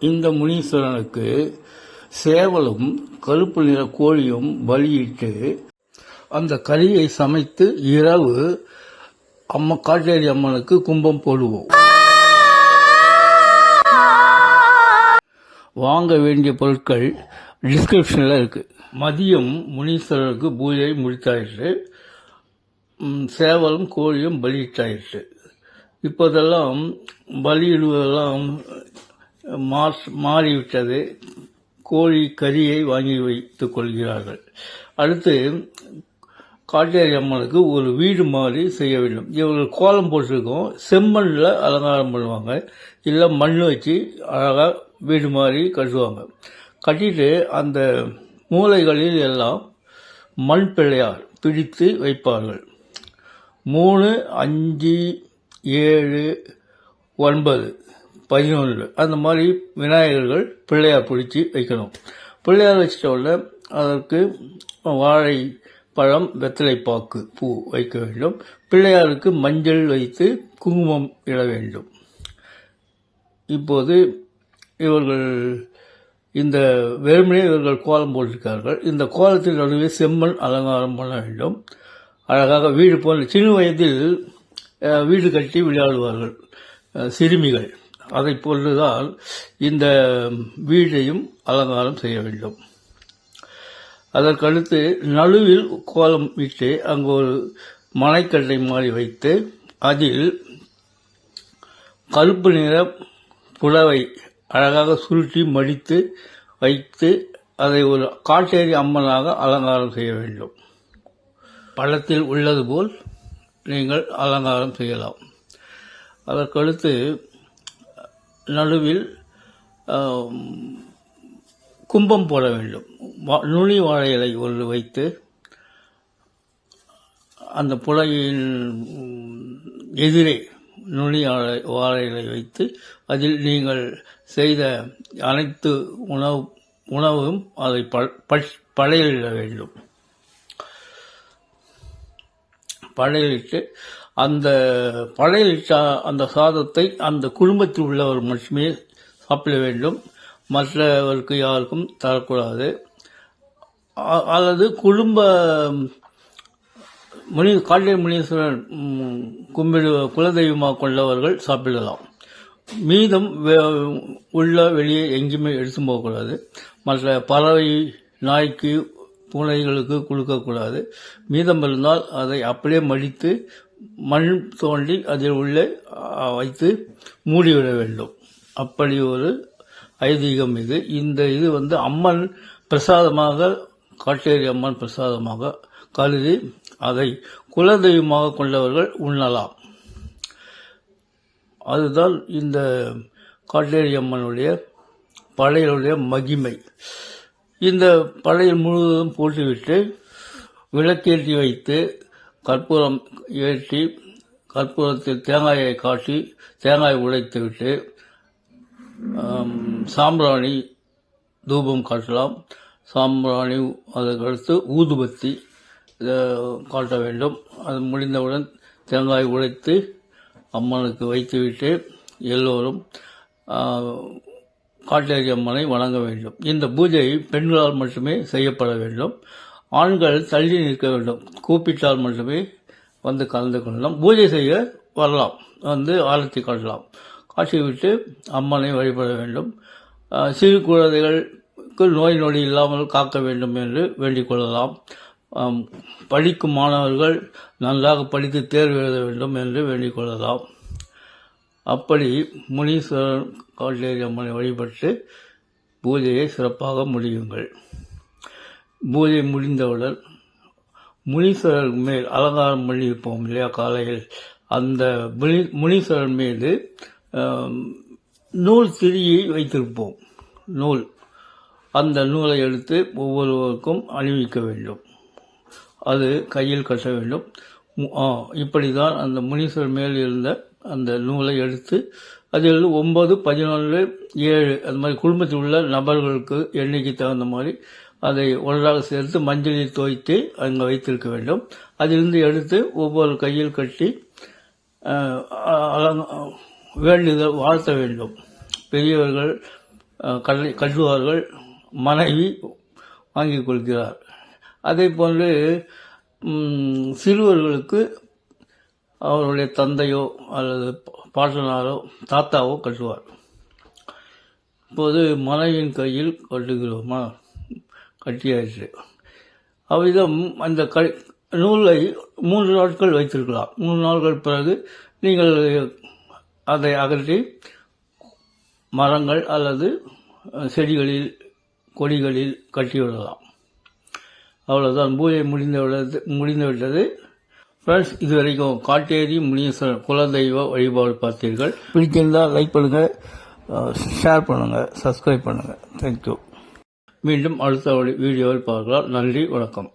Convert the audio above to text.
இந்த முனீஸ்வரனுக்கு சேவலும் கருப்பு நிற கோழியும் பலியிட்டு அந்த கறியை சமைத்து இரவு அம்மா காட்டேரி அம்மனுக்கு கும்பம் போடுவோம். வாங்க வேண்டிய பொருட்கள் டிஸ்கிரிப்ஷனில் இருக்கு. மதியம் முனீஸ்வரருக்கு பூஜை முடித்தாயிற்று. சேவலும் கோழியும் பலியிட்டாயிற்று இப்போதெல்லாம் பலியிடுவதெல்லாம் மாஸ் மாறிவிட்டது. கோழி கறியை வாங்கி வைத்துக் கொள்கிறார்கள். அடுத்து காட்டேரி அம்மனுக்கு ஒரு வீடு மாதிரி செய்ய வேண்டும். இவர்கள் கோலம் போட்டிருக்கோம். செம்மண்ணில் அலங்காரம் பண்ணுவாங்க. இல்லை மண் வச்சு அழகாக வீடு மாதிரி கட்டுவாங்க. கட்டிட்டு அந்த மூலைகளில் எல்லாம் மண் பிள்ளையார் பிடித்து வைப்பார்கள். மூணு அஞ்சு ஏழு ஒன்பது. பதினொன்று. அந்த மாதிரி விநாயகர்கள் பிள்ளையார் பிடிச்சி வைக்கணும். பிள்ளையார் வச்சிட்ட உடனே அதற்கு வாழை பழம் வெத்தலைப்பாக்கு பூ வைக்க வேண்டும். பிள்ளையாருக்கு மஞ்சள் வைத்து குங்குமம் இட வேண்டும். இப்போது இவர்கள் இந்த வெறுமனே இவர்கள் கோலம் போட்டிருக்கார்கள். இந்த கோலத்தில் நடுவே செம்மண் அலங்காரம் பண்ண வேண்டும். அழகாக வீடு போன்ற சிறு வயதில் வீடு கட்டி விளையாடுவார்கள் சிறுமிகள். அதை போன்றுதான் இந்த வீட்டையும் அலங்காரம் செய்ய வேண்டும். அதற்கடுத்து நடுவில் கோலம் விட்டு அங்கு ஒரு மனைக்கட்டை மாறி வைத்து அதில் கருப்பு நிற புடவை அழகாக சுருட்டி மடித்து வைத்து அதை ஒரு காட்டேரி அம்மனாக அலங்காரம் செய்ய வேண்டும். பழத்தில் உள்ளது போல் நீங்கள் அலங்காரம் செய்யலாம். அதற்கடுத்து நடுவில் கும்பம் போட வேண்டும். வா- நுனி வாழை இலை ஒன்று வைத்து அந்த புலையின் எதிரே நுனி வாழை வாழை இலை வைத்து அதில் நீங்கள் செய்த அனைத்து உணவு உணவும் அதை ப- ப- படையலிட வேண்டும். பழையலிட்டு அந்த படையலிட்ட அந்த சாதத்தை அந்த குடும்பத்தில் உள்ளவர் மட்டுமே சாப்பிட வேண்டும். மற்றவருக்கு யாருக்கும் தரக்கூடாது. அல்லது குடும்ப முனி காட்டை முனீஸ்வரன் கும்பிடு குலதெய்வமாக கொண்டவர்கள் சாப்பிடலாம். மீதம் உள்ள வெளியே எங்கேயுமே எடுத்து போகக்கூடாது. மற்ற பறவை நாய்க்கு பூனைகளுக்கு கொடுக்கக்கூடாது. மீதம் இருந்தால் அதை அப்படியே மடித்து மண் தோண்டி அதில் உள்ளே வைத்து மூடிவிட வேண்டும். அப்படி ஒரு ஐதீகம் இது. இந்த இது வந்து அம்மன் பிரசாதமாக காட்டேரி அம்மன் பிரசாதமாக கருதி அதை குலதெய்வமாக கொண்டவர்கள் உண்ணலாம். அதுதான் இந்த காட்டேரி அம்மனுடைய படையலுடைய மகிமை. இந்த படையல் முழுவதும் போட்டுவிட்டு விளக்கேற்றி வைத்து கற்பூரம் ஏற்றி கற்பூரத்தில் தேங்காயை காட்டி தேங்காய் உடைத்துவிட்டு சாம்பிராணி தூபம் காட்டலாம். சாம்பிராணி அதற்கடுத்து ஊதுபத்தி காட்ட வேண்டும். அது முடிந்தவுடன் தேங்காய் உடைத்து அம்மனுக்கு வைத்துவிட்டு எல்லோரும் காட்டேரி அம்மனை வணங்க வேண்டும். இந்த பூஜை பெண்களால் மட்டுமே செய்யப்பட வேண்டும். ஆண்கள் தள்ளி நிற்க வேண்டும். கூப்பிட்டால் மட்டுமே வந்து கலந்து கொள்ளலாம். பூஜை செய்ய வரலாம். வந்து ஆரத்தி காட்டலாம். காட்டிவிட்டு அம்மனை வழிபட வேண்டும். சிறு குழந்தைகளுக்கு நோய் நொடி இல்லாமல் காக்க வேண்டும் என்று வேண்டிக் கொள்ளலாம். படிக்கும் மாணவர்கள் நன்றாக படித்து தேர்வு எழுத வேண்டும் என்று வேண்டிக் கொள்ளலாம். அப்படி முனீஸ்வரன் காட்டேரி அம்மனை வழிபட்டு பூஜையை சிறப்பாக முடியுங்கள். பூஜை முடிந்தவுடன் முனீஸ்வரர் மேல் அலங்காரம் பண்ணியிருப்போம் இல்லையா காலையில்? அந்த முனி- முனீஸ்வரன் மீது நூல் திரியை வைத்திருப்போம். நூல். அந்த நூலை எடுத்து ஒவ்வொருவருக்கும் அணிவிக்க வேண்டும். அது கையில் கட்ட வேண்டும். இப்படி தான் அந்த முனீஸ்வரர் மேல் இருந்த அந்த நூலை எடுத்து அதில் ஒம்பது பதினொன்று ஏழு அந்த மாதிரி குடும்பத்தில் உள்ள நபர்களுக்கு எண்ணிக்கை தகுந்த மாதிரி அதை ஒன்றாக சேர்த்து மஞ்சளில் துவைத்து அங்கே வைத்திருக்க வேண்டும். அதிலிருந்து எடுத்து ஒவ்வொரு கையில் கட்டி வேண்டுதல் வாழ்த்த வேண்டும். பெரியவர்கள் கடலை கல்லை கட்டுவார்கள் மனைவி வாங்கிக் கொள்கிறார். அதே போன்று சிறுவர்களுக்கு அவருடைய தந்தையோ அல்லது பாட்டனாரோ தாத்தாவோ கட்டுவார். இப்போது மனைவியின் கையில் கட்டுகிறோமா? கட்டியாயிற்று அவ்விதம் அந்த க நூலை மூன்று நாட்கள் வைத்திருக்கலாம். மூன்று நாட்கள் பிறகு நீங்கள் அதை அகற்றி மரங்கள் அல்லது செடிகளில் கொடிகளில் கட்டிவிடலாம். அவ்வளோதான் பூஜை முடிந்து விட முடிந்து விட்டது ஃப்ரெண்ட்ஸ் இது வரைக்கும் காட்டேரி முனீஸ்வரர் குலதெய்வ வழிபாடு பார்த்தீர்கள். பிடிச்சிருந்தால் லைக் பண்ணுங்கள் ஷேர் பண்ணுங்கள் சப்ஸ்கிரைப் பண்ணுங்கள் தேங்க்யூ மீண்டும் அடுத்த வீடியோவில் பார்க்கலாம். நன்றி வணக்கம்.